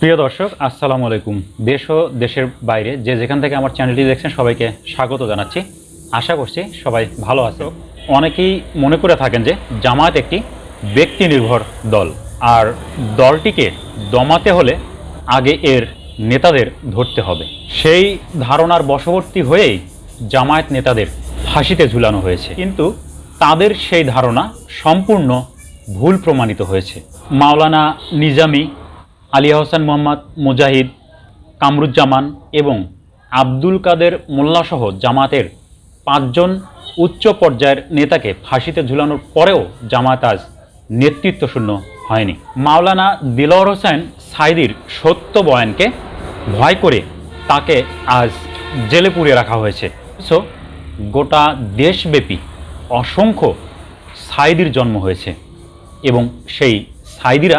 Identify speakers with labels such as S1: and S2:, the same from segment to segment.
S1: প্রিয় দর্শক, আসসালামু আলাইকুম। দেশ ও দেশের বাইরে যে যেখান থেকে আমার চ্যানেলটি দেখছেন সবাইকে স্বাগত জানাচ্ছি। আশা করছি সবাই ভালো আছে অনেকেই মনে করে থাকেন যে জামায়াত একটি ব্যক্তি নির্ভর দল। আর দলটিকে দমাতে হলে আগে এর নেতাদের ধরতে হবে। সেই ধারণার বশবর্তী হয়েই জামায়াত নেতাদের ফাঁসিতে ঝুলানো হয়েছে। কিন্তু তাদের সেই ধারণা সম্পূর্ণ ভুল প্রমাণিত হয়েছে। মাওলানা নিজামি আলিয়া হোসেন মোহাম্মদ, মুজাহিদ, কামরুজ্জামান এবং আব্দুল কাদের মোল্লাসহ জামাতের পাঁচজন উচ্চ পর্যায়ের নেতাকে ফাঁসিতে ঝুলানোর পরেও জামাত আজ নেতৃত্বশূন্য হয়নি। মাওলানা দিলওয়ার হোসেন সাইদির সত্য বয়ানকে ভয় করে তাকে আজ জেলে পুড়িয়ে রাখা হয়েছে। সো গোটা দেশব্যাপী অসংখ্য সাইদির জন্ম হয়েছে এবং সেই সাইদিরা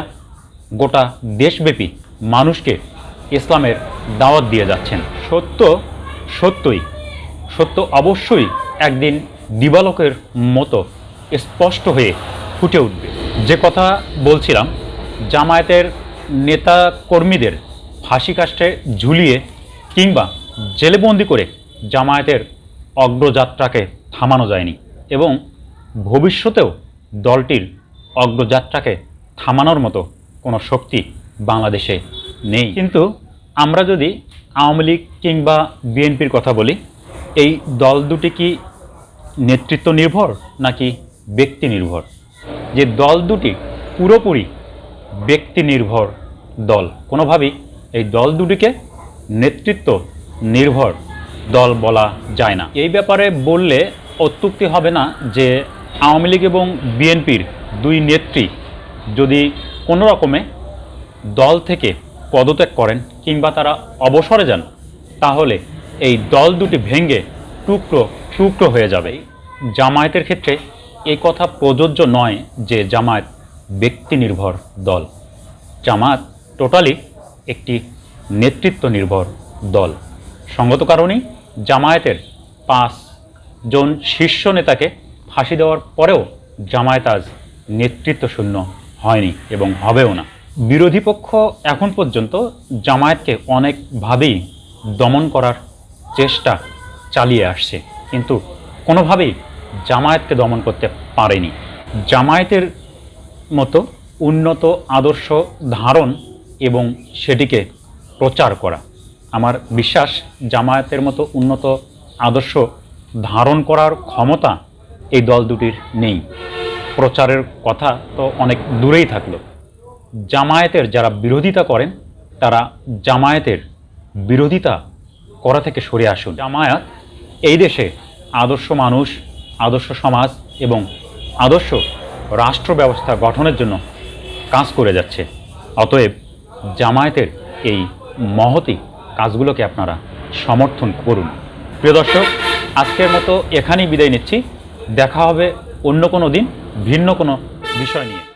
S1: গোটা দেশব্যাপী মানুষকে ইসলামের দাওয়াত দিয়ে যাচ্ছেন। সত্য, সত্যই। সত্য অবশ্যই একদিন দিবালকের মতো স্পষ্ট হয়ে ফুটে উঠবে। যে কথা বলছিলাম, জামায়াতের নেতা কর্মীদের ফাঁসি কাষ্টে ঝুলিয়ে কিংবা জেলেবন্দি করে জামায়াতের অগ্রযাত্রাকে থামানো যায়নি এবং ভবিষ্যতেও দলটির অগ্রযাত্রাকে থামানোর মতো কোনো শক্তি বাংলাদেশে নেই। কিন্তু আমরা যদি আওয়ামী লীগ কিংবা বিএনপির কথা বলি, এই দল দুটি কি নেতৃত্ব নির্ভর নাকি ব্যক্তি নির্ভর? যে দল দুটি পুরোপুরি ব্যক্তি নির্ভর দল, কোনোভাবেই এই দল দুটিকে নেতৃত্ব নির্ভর দল বলা যায় না। এই ব্যাপারে বললে অত্যুক্তি হবে না যে আওয়ামী লীগ এবং বিএনপির দুই নেত্রী যদি কোনো রকমে দল থেকে পদত্যাগ করেন কিংবা তারা অবসরে যান, তাহলে এই দল দুটি ভেঙে টুকরো টুকরো হয়ে যাবে। জামায়াতের ক্ষেত্রে এই কথা প্রযোজ্য নয় যে জামায়াত ব্যক্তি নির্ভর দল। জামায়াত টোটালি একটি নেতৃত্ব নির্ভর দল। সঙ্গত কারণেই জামায়াতের পাঁচ জন শীর্ষ নেতাকে ফাঁসি দেওয়ার পরেও জামায়াত আজ নেতৃত্ব শূন্য হয়নি এবং হবেও না। বিরোধী পক্ষ এখন পর্যন্ত জামায়াতকে অনেকভাবেই দমন করার চেষ্টা চালিয়ে আসছে। কিন্তু কোনোভাবেই জামায়াতকে দমন করতে পারেনি। জামায়াতের মতো উন্নত আদর্শ ধারণ এবং সেটিকে প্রচার করা। আমার বিশ্বাস, জামায়াতের মতো উন্নত আদর্শ ধারণ করার ক্ষমতা এই দল দুটির নেই। প্রচারের কথা তো অনেক দূরেই থাকল। জামায়াতের যারা বিরোধিতা করেন, তারা জামায়াতের বিরোধিতা করা থেকে সরে আসুন। জামায়াত এই দেশে আদর্শ মানুষ, আদর্শ সমাজ এবং আদর্শ রাষ্ট্র ব্যবস্থা গঠনের জন্য কাজ করে যাচ্ছে। অতএব জামায়াতের এই মহতি কাজগুলোকে আপনারা সমর্থন করুন। প্রিয় দর্শক, আজকের মতো এখানেই বিদায় নিচ্ছি। দেখা হবে অন্য কোনো দিন। ভিন্ন কোনো বিষয় নিয়ে।